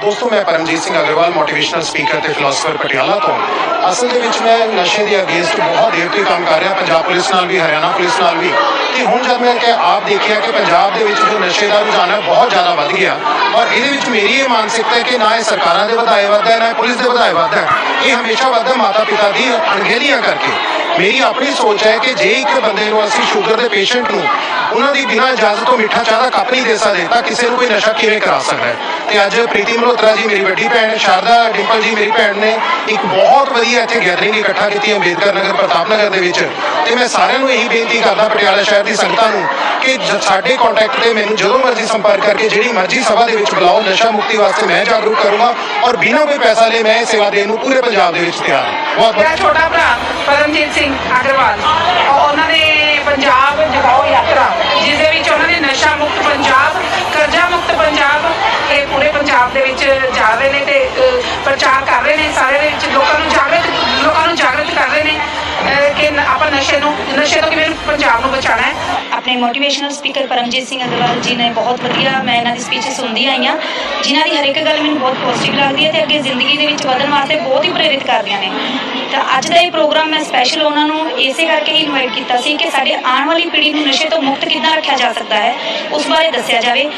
ਦੋਸਤੋ, ਮੈਂ Paramjit Singh Agarwal motivational speaker ਤੇ ਫਿਲਾਸਫਰ ਪਟਿਆਲਾ ਤੋਂ। ਅਸਲ ਦੇ ਵਿੱਚ ਮੈਂ ਨਸ਼ੇ ਦੇ ਅਗੇਂਸਟ ਬਹੁਤ ਦੇਰ ਤੋਂ ਕੰਮ ਕਰ ਰਿਹਾ, ਪੰਜਾਬ ਪੁਲਿਸ ਨਾਲ ਵੀ, ਹਰਿਆਣਾ ਪੁਲਿਸ ਨਾਲ ਵੀ। ਤੇ ਹੁਣ ਜਦ ਮੈਂ ਕਿ ਆਪ ਦੇਖਿਆ ਕਿ ਪੰਜਾਬ ਦੇ ਵਿੱਚ ਜੋ ਨਸ਼ੇ ਦਾ ਰੁਝਾਨ ਹੈ ਬਹੁਤ ਜ਼ਿਆਦਾ ਵੱਧ ਗਿਆ। ਔਰ ਇਹਦੇ ਵਿੱਚ ਮੇਰੀ ਇਹ ਮਾਨਸਿਕਤਾ ਹੈ ਕਿ ਨਾ ਇਹ ਸਰਕਾਰਾਂ ਦੇ ਵਧਾਏ ਵੱਧਦਾ ਹੈ, ਨਾ ਇਹ ਪੁਲਿਸ ਦੇ ਵਧਾਏ ਵੱਧਦਾ ਹੈ। ਇਹ ਹਮੇਸ਼ਾ ਵੱਧਦਾ ਮਾਤਾ ਪਿਤਾ ਦੀ ਅਣਗਹਿਲੀਆਂ ਕਰਕੇ। ਮੇਰੀ ਆਪਣੀ ਸੋਚ ਹੈ ਕਿ ਜੇ ਇੱਕ ਬੰਦੇ ਨੂੰ ਅਸੀਂ ਸ਼ੂਗਰ ਦੇ ਪੇਸ਼ੈਂਟ ਨੂੰ ਉਹਨਾਂ ਦੀ ਬਿਨਾਂ ਇਜਾਜ਼ਤ ਤੋਂ ਮਿੱਠਾ ਚਾਹ ਦਾ ਕੱਪ ਨਹੀਂ ਦੇ ਸਕਦੇ, ਤਾਂ ਕਿਸੇ ਨੂੰ ਕੋਈ ਨਸ਼ਾ ਕਿਵੇਂ ਕਰਾ ਸਕਦਾ ਹੈ? ਤੇ ਅੱਜ ਪ੍ਰੀਤੀ ਮਲਹੋਤਰਾ ਜੀ, ਮੇਰੀ ਵੱਡੀ ਭੈਣ, ਸ਼ਾਰਦਾ ਡਿੰਪਲ ਜੀ, ਮੇਰੀ ਭੈਣ ਨੇ ਇੱਕ ਬਹੁਤ ਵਧੀਆ ਇੱਥੇ ਗੈਦਰਿੰਗ ਇਕੱਠਾ ਕੀਤੀ ਅੰਬੇਦਕਰ ਨਗਰ, ਪ੍ਰਤਾਪ ਨਗਰ ਦੇ ਵਿੱਚ। ਤੇ ਮੈਂ ਸਾਰਿਆਂ ਨੂੰ ਇਹੀ ਬੇਨਤੀ ਕਰਦਾ ਪਟਿਆਲਾ ਸ਼ਹਿਰ ਦੀ ਸੰਗਤਾਂ ਨੂੰ ਕਿ ਸਾਡੇ ਕੰਟੈਕਟ ਤੇ ਮੈਨੂੰ ਜਦੋਂ ਮਰਜ਼ੀ ਸੰਪਰਕ ਕਰਕੇ, ਜਿਹੜੀ ਮਰਜ਼ੀ ਸਭਾ ਦੇ ਵਿੱਚ ਬੁਲਾਓ, ਨਸ਼ਾ ਮੁਕਤੀ ਵਾਸਤੇ ਮੈਂ ਜਾਗਰੂਕ ਕਰੂੰਗਾ ਔਰ ਬਿਨਾਂ ਕੋਈ ਪੈਸਾ ਲਏ ਮੈਂ ਸੇਵਾ ਦੇਣ ਨੂੰ ਪੂਰੇ ਪੰਜਾਬ ਦੇ ਵਿੱਚ ਤਿਆਰ ਹਾਂ। ਬਹੁਤ ਬਹੁਤ ਛੋਟਾ ਭਰਾ ਪਰਮਜੀਤ ਸਿੰਘ ਅਗਰਵਾਲ ਉਹਨਾਂ ਨੇ ਪੰਜਾਬ ਜਗਾਓ ਯਾਤਰਾ ਜਿਸ ਦੇ ਵਿੱਚ ਉਹਨਾਂ ਨੇ ਨਸ਼ਾ ਮੁਕਤ ਪੰਜਾਬ ਕਰਜ਼ਾ ਮੁਕਤ ਪੰਜਾਬ ਇਹ ਪੂਰੇ ਪੰਜਾਬ ਦੇ ਵਿੱਚ ਜਾ ਰਹੇ ਨੇ ਤੇ ਪ੍ਰਚਾਰ ਕਰ ਰਹੇ ਨੇ, ਸਾਰੇ ਵਿੱਚ ਲੋਕਾਂ ਨੂੰ ਜਾਗਰਤ, ਲੋਕਾਂ ਨੂੰ ਜਾਗਰਤ ਕਰ ਰਹੇ ਨੇ ਕਿ ਆਪਾਂ ਨਸ਼ੇ ਨੂੰ, ਨਸ਼ੇ ਤੋਂ ਕਿਵੇਂ ਪੰਜਾਬ ਨੂੰ ਬਚਾਉਣਾ ਹੈ। ਆਪਣੇ ਮੋਟੀਵੇਸ਼ਨਲ ਸਪੀਕਰ ਪਰਮਜੀਤ ਸਿੰਘ ਅਗਰਵਾਲ ਜੀ ਨੇ ਬਹੁਤ ਵਧੀਆ, ਮੈਂ ਇਹਨਾਂ ਦੀ ਸਪੀਚ ਸੁਣਦੀ ਆਈ ਹਾਂ, ਜਿਨ੍ਹਾਂ ਦੀ ਹਰ ਇੱਕ ਗੱਲ ਮੈਨੂੰ ਬਹੁਤ ਪੋਜ਼ਿਟਿਵ ਲੱਗਦੀ ਹੈ ਤੇ ਅੱਗੇ ਜ਼ਿੰਦਗੀ ਦੇ ਵਿੱਚ ਵਧਣ ਵਾਸਤੇ ਬਹੁਤ ਹੀ ਪ੍ਰੇਰਿਤ ਕਰਦੀਆਂ ਨੇ। ਤਾਂ ਅੱਜ ਦਾ ਇਹ ਪ੍ਰੋਗਰਾਮ ਮੈਂ ਸਪੈਸ਼ਲ ਉਹਨਾਂ ਨੂੰ ਇਸੇ ਕਰਕੇ ਹੀ ਇਨਵਾਈਟ ਕੀਤਾ ਸੀ ਕਿ ਸਾਡੇ ਆਉਣ ਵਾਲੀ ਪੀੜ੍ਹੀ ਨੂੰ ਨਸ਼ੇ ਤੋਂ ਮੁਕਤ ਕਿੱਦਾਂ ਰੱਖਿਆ ਜਾ ਸਕਦਾ ਹੈ, ਉਸ ਬਾਰੇ ਦੱਸਿਆ ਜਾਵੇ।